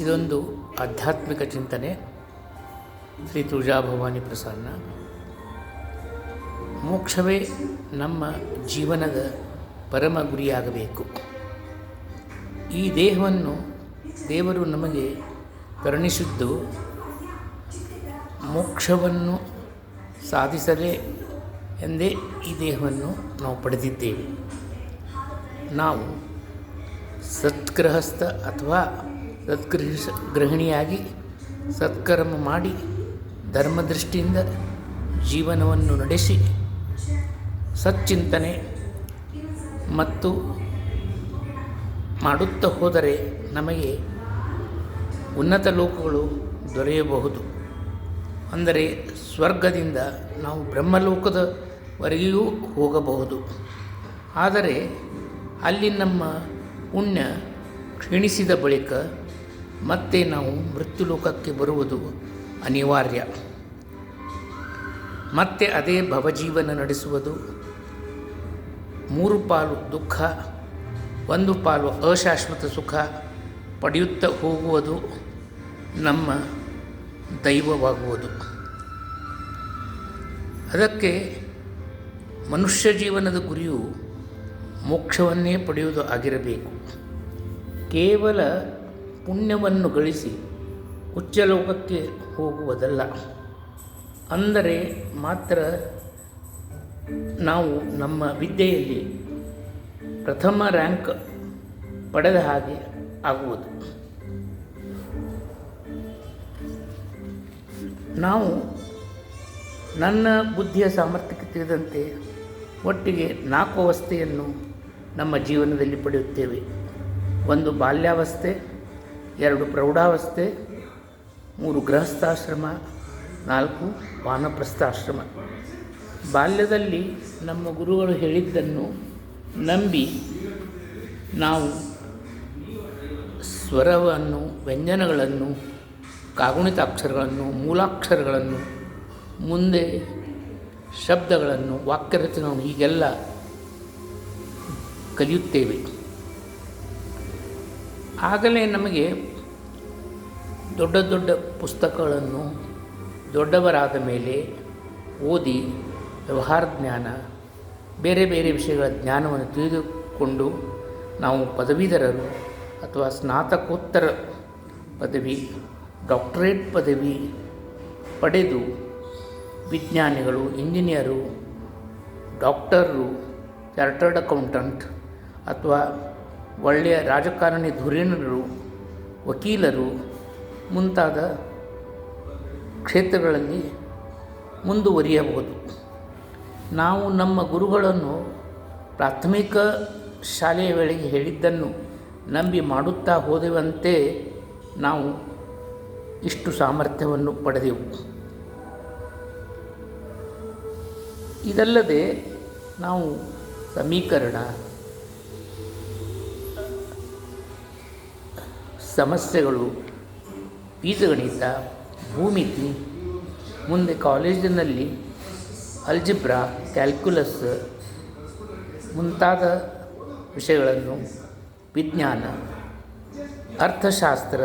ಇದೊಂದು ಆಧ್ಯಾತ್ಮಿಕ ಚಿಂತನೆ. ಶ್ರೀ ತುಳಜಾಭವಾನಿ ಪ್ರಸನ್ನ. ಮೋಕ್ಷವೇ ನಮ್ಮ ಜೀವನದ ಪರಮ ಗುರಿಯಾಗಬೇಕು. ಈ ದೇಹವನ್ನು ದೇವರು ನಮಗೆ ಕರುಣಿಸಿದ್ದು ಮೋಕ್ಷವನ್ನು ಸಾಧಿಸಲೇ ಎಂದೇ ಈ ದೇಹವನ್ನು ನಾವು ಪಡೆದಿದ್ದೇವೆ. ನಾವು ಸತ್ಗೃಹಸ್ಥ ಅಥವಾ ಸತ್ಗೃಹ ಗೃಹಿಣಿಯಾಗಿ ಸತ್ಕರ್ಮ ಮಾಡಿ ಧರ್ಮದೃಷ್ಟಿಯಿಂದ ಜೀವನವನ್ನು ನಡೆಸಿ ಸಚ್ಚಿಂತನೆ ಮತ್ತು ಮಾಡುತ್ತಾ ಹೋದರೆ ನಮಗೆ ಉನ್ನತ ಲೋಕಗಳು ದೊರೆಯಬಹುದು. ಅಂದರೆ ಸ್ವರ್ಗದಿಂದ ನಾವು ಬ್ರಹ್ಮಲೋಕದವರೆಗೂ ಹೋಗಬಹುದು. ಆದರೆ ಅಲ್ಲಿ ನಮ್ಮ ಪುಣ್ಯ ಕ್ಷೀಣಿಸಿದ ಬಳಿಕ ಮತ್ತೆ ನಾವು ಮೃತ್ಯುಲೋಕಕ್ಕೆ ಬರುವುದು ಅನಿವಾರ್ಯ. ಮತ್ತೆ ಅದೇ ಭವಜೀವನ ನಡೆಸುವುದು. ಮೂರು ಪಾಲು ದುಃಖ, ಒಂದು ಪಾಲು ಅಶಾಶ್ವತ ಸುಖ ಪಡೆಯುತ್ತಾ ಹೋಗುವುದು ನಮ್ಮ ದೈವವಾಗುವುದು. ಅದಕ್ಕೆ ಮನುಷ್ಯ ಜೀವನದ ಗುರಿಯು ಮೋಕ್ಷವನ್ನೇ ಪಡೆಯುವುದು ಆಗಿರಬೇಕು. ಕೇವಲ ಪುಣ್ಯವನ್ನು ಗಳಿಸಿ ಉಚ್ಚಲೋಕಕ್ಕೆ ಹೋಗುವುದಲ್ಲ. ಅಂದರೆ ಮಾತ್ರ ನಾವು ನಮ್ಮ ವಿದ್ಯೆಯಲ್ಲಿ ಪ್ರಥಮ ರ್ಯಾಂಕ್ ಪಡೆದ ಹಾಗೆ ಆಗುವುದು. ನಾವು ನನ್ನ ಬುದ್ಧಿಯ ಸಾಮರ್ಥ್ಯಕ್ಕೆ ತಿಳಿದಂತೆ ಒಟ್ಟಿಗೆ ನಾಲ್ಕು ಅವಸ್ಥೆಯನ್ನು ನಮ್ಮ ಜೀವನದಲ್ಲಿ ಪಡೆಯುತ್ತೇವೆ. ಒಂದು ಬಾಲ್ಯಾವಸ್ಥೆ ಎರಡು ಪ್ರೌಢಾವಸ್ಥೆ, ಮೂರು ಗೃಹಸ್ಥಾಶ್ರಮ, ನಾಲ್ಕು ವಾನಪ್ರಸ್ಥಾಶ್ರಮ. ಬಾಲ್ಯದಲ್ಲಿ ನಮ್ಮ ಗುರುಗಳು ಹೇಳಿದ್ದನ್ನು ನಂಬಿ ನಾವು ಸ್ವರವನ್ನು, ವ್ಯಂಜನಗಳನ್ನು, ಕಾಗುಣಿತಾಕ್ಷರಗಳನ್ನು, ಮೂಲಾಕ್ಷರಗಳನ್ನು, ಮುಂದೆ ಶಬ್ದಗಳನ್ನು, ವಾಕ್ಯರಚನೆಯನ್ನು ಹೀಗೆಲ್ಲ ಕಲಿಯುತ್ತೇವೆ. ಆಗಲೇ ನಮಗೆ ದೊಡ್ಡ ದೊಡ್ಡ ಪುಸ್ತಕಗಳನ್ನು ದೊಡ್ಡವರಾದ ಮೇಲೆ ಓದಿ ವ್ಯವಹಾರ ಜ್ಞಾನ, ಬೇರೆ ಬೇರೆ ವಿಷಯಗಳ ಜ್ಞಾನವನ್ನು ತಿಳಿದುಕೊಂಡು ನಾವು ಪದವೀಧರರು ಅಥವಾ ಸ್ನಾತಕೋತ್ತರ ಪದವಿ, ಡಾಕ್ಟರೇಟ್ ಪದವಿ ಪಡೆದು ವಿಜ್ಞಾನಿಗಳು, ಇಂಜಿನಿಯರು, ಡಾಕ್ಟರು, ಚಾರ್ಟರ್ಡ್ ಅಕೌಂಟೆಂಟ್ ಅಥವಾ ಒಳ್ಳೆಯ ರಾಜಕಾರಣಿ ಧುರೀಣರು, ವಕೀಲರು ಮುಂತಾದ ಕ್ಷೇತ್ರಗಳಲ್ಲಿ ಮುಂದುವರಿಯಬಹುದು. ನಾವು ನಮ್ಮ ಗುರುಗಳನ್ನು ಪ್ರಾಥಮಿಕ ಶಾಲೆಯ ವೇಳೆಗೆ ಹೇಳಿದ್ದನ್ನು ನಂಬಿ ಮಾಡುತ್ತಾ ಹೋದೆವಂತೆ ನಾವು ಇಷ್ಟು ಸಾಮರ್ಥ್ಯವನ್ನು ಪಡೆದೆವು. ಇದಲ್ಲದೆ ನಾವು ಸಮೀಕರಣ ಸಮಸ್ಯೆಗಳು ಬೀಜಗಣಿತ ಭೂಮಿತಿ ಮುಂದೆ ಕಾಲೇಜಿನಲ್ಲಿ ಅಲ್ಜಿಬ್ರಾ, ಕ್ಯಾಲ್ಕುಲಸ್ ಮುಂತಾದ ವಿಷಯಗಳನ್ನು ವಿಜ್ಞಾನ, ಅರ್ಥಶಾಸ್ತ್ರ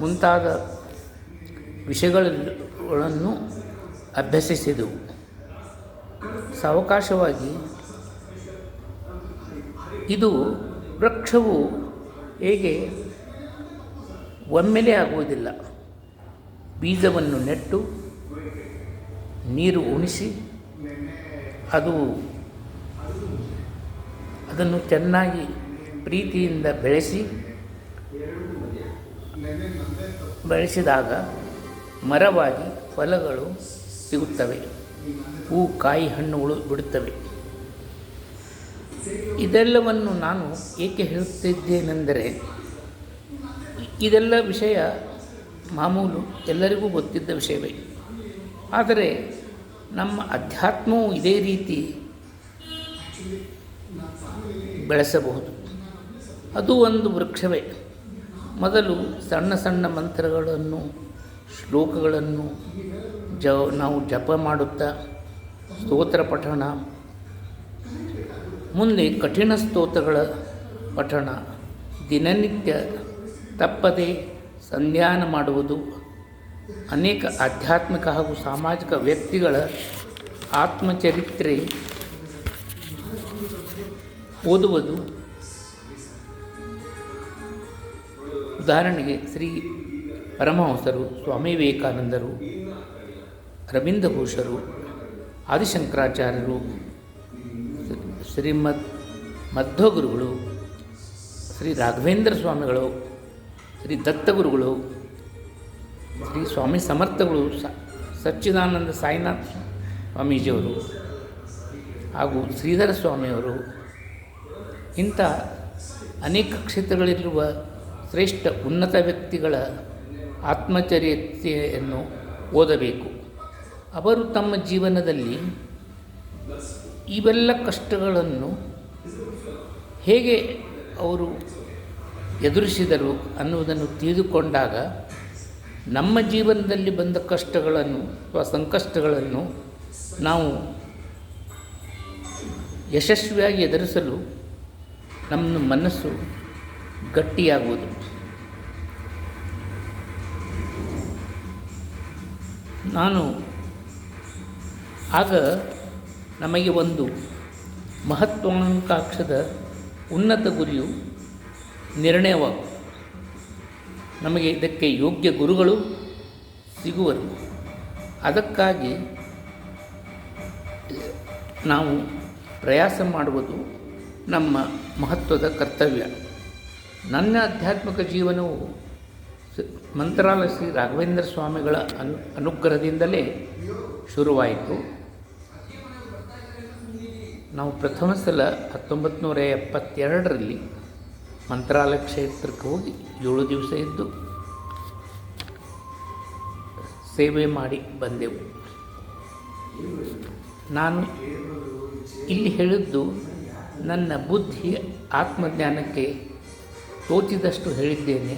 ಮುಂತಾದ ವಿಷಯಗಳನ್ನು ಅಭ್ಯಸಿಸಿದವು. ಸಾವಕಾಶವಾಗಿ ಇದು ವೃಕ್ಷವು ಹೇಗೆ ಒಮ್ಮೆಲೆ ಆಗುವುದಿಲ್ಲ. ಬೀಜವನ್ನು ನೆಟ್ಟು, ನೀರು ಉಣಿಸಿ, ಅದು ಅದನ್ನು ಚೆನ್ನಾಗಿ ಪ್ರೀತಿಯಿಂದ ಬೆಳೆಸಿ, ಬೆಳೆಸಿದಾಗ ಮರವಾಗಿ ಫಲಗಳು ಸಿಗುತ್ತವೆ. ಹೂ, ಕಾಯಿ ಹಣ್ಣುಗಳು ಬಿಡುತ್ತವೆ. ಇದೆಲ್ಲವನ್ನು ನಾನು ಏಕೆ ಹೇಳುತ್ತಿದ್ದೇನೆಂದರೆ ಇದೆಲ್ಲ ವಿಷಯ ಮಾಮೂಲು ಎಲ್ಲರಿಗೂ ಗೊತ್ತಿದ್ದ ವಿಷಯವೇ. ಆದರೆ ನಮ್ಮ ಅಧ್ಯಾತ್ಮವು ಇದೇ ರೀತಿ ಬೆಳೆಸಬಹುದು. ಅದು ಒಂದು ವೃಕ್ಷವೇ. ಮೊದಲು ಸಣ್ಣ ಸಣ್ಣ ಮಂತ್ರಗಳನ್ನು, ಶ್ಲೋಕಗಳನ್ನು ಜ, ನಾವು ಜಪ ಮಾಡುತ್ತಾ ಸ್ತೋತ್ರ ಪಠಣ. ಮುಂದೆ ಕಠಿಣ ಸ್ತೋತ್ರಗಳ ಪಠಣ. ದಿನನಿತ್ಯ ತಪ್ಪದೆ ಸಂಧ್ಯಾನ ಮಾಡುವುದು ಅನೇಕ ಆಧ್ಯಾತ್ಮಿಕ ಹಾಗೂ ಸಾಮಾಜಿಕ ವ್ಯಕ್ತಿಗಳ ಆತ್ಮಚರಿತ್ರೆ ಓದುವುದು. ಉದಾಹರಣೆಗೆ ಶ್ರೀ ಪರಮಹಂಸರು, ಸ್ವಾಮಿ ವಿವೇಕಾನಂದರು ರವೀಂದ್ರ ಘೋಷರು ಆದಿಶಂಕರಾಚಾರ್ಯರು, ಶ್ರೀಮದ್ ಮಧ್ವಗುರುಗಳು, ಶ್ರೀ ರಾಘವೇಂದ್ರ ಸ್ವಾಮಿಗಳು ಶ್ರೀ ದತ್ತಗುರುಗಳು, ಶ್ರೀ ಸ್ವಾಮಿ ಸಮರ್ಥಗಳು ಸಚ್ಚಿದಾನಂದ ಸಾಯಿನಾಥ್ ಸ್ವಾಮೀಜಿಯವರು ಹಾಗೂ ಶ್ರೀಧರ ಸ್ವಾಮಿಯವರು ಇಂಥ ಅನೇಕ ಕ್ಷೇತ್ರಗಳಲ್ಲಿರುವ ಶ್ರೇಷ್ಠ ಉನ್ನತ ವ್ಯಕ್ತಿಗಳ ಆತ್ಮಚರಿತೆಯನ್ನು ಓದಬೇಕು. ಅವರು ತಮ್ಮ ಜೀವನದಲ್ಲಿ ಇವೆಲ್ಲ ಕಷ್ಟಗಳನ್ನು ಹೇಗೆ ಅವರು ಎದುರಿಸಿದರು ಅನ್ನುವುದನ್ನು ತಿಳಿದುಕೊಂಡಾಗ ನಮ್ಮ ಜೀವನದಲ್ಲಿ ಬಂದ ಕಷ್ಟಗಳನ್ನು ಅಥವಾ ಸಂಕಷ್ಟಗಳನ್ನು ನಾವು ಯಶಸ್ವಿಯಾಗಿ ಎದುರಿಸಲು ನಮ್ಮ ಮನಸ್ಸು ಗಟ್ಟಿಯಾಗುವುದು. ನಾನು ಆಗ ನಮಗೆ ಒಂದು ಮಹತ್ವಾಕಾಂಕ್ಷದ ಉನ್ನತ ಗುರಿಯು ನಿರ್ಣಯವಾಗುವುದು ನಮಗೆ ಇದಕ್ಕೆ ಯೋಗ್ಯ ಗುರುಗಳು ಸಿಗುವರು. ಅದಕ್ಕಾಗಿ ನಾವು ಪ್ರಯಾಸ ಮಾಡುವುದು ನಮ್ಮ ಮಹತ್ವದ ಕರ್ತವ್ಯ. ನನ್ನ ಆಧ್ಯಾತ್ಮಿಕ ಜೀವನವು ಮಂತ್ರಾಲಯ ಶ್ರೀ ರಾಘವೇಂದ್ರ ಸ್ವಾಮಿಗಳ ಅನು, ಅನುಗ್ರಹದಿಂದಲೇ ಶುರುವಾಯಿತು. ನಾವು ಪ್ರಥಮ ಸಲ ಹತ್ತೊಂಬತ್ತು ನೂರ ಎಪ್ಪತ್ತೆರಡರಲ್ಲಿ ಮಂತ್ರಾಲಯ ಕ್ಷೇತ್ರಕ್ಕೆ ಹೋಗಿ ಏಳು ದಿವಸ ಇದ್ದು ಸೇವೆ ಮಾಡಿ ಬಂದೆವು. ನಾನು ಇಲ್ಲಿ ಹೇಳಿದ್ದು, ನನ್ನ ಬುದ್ಧಿ ಆತ್ಮಜ್ಞಾನಕ್ಕೆ ತೋಚಿದಷ್ಟು ಹೇಳಿದ್ದೇನೆ.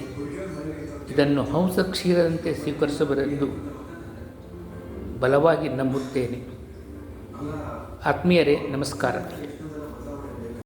ಇದನ್ನು ಹಂಸ ಕ್ಷೀರದಂತೆ ಸ್ವೀಕರಿಸಬರೆಂದು ಬಲವಾಗಿ ನಂಬುತ್ತೇನೆ. ಆತ್ಮೀಯರೇ, ನಮಸ್ಕಾರ.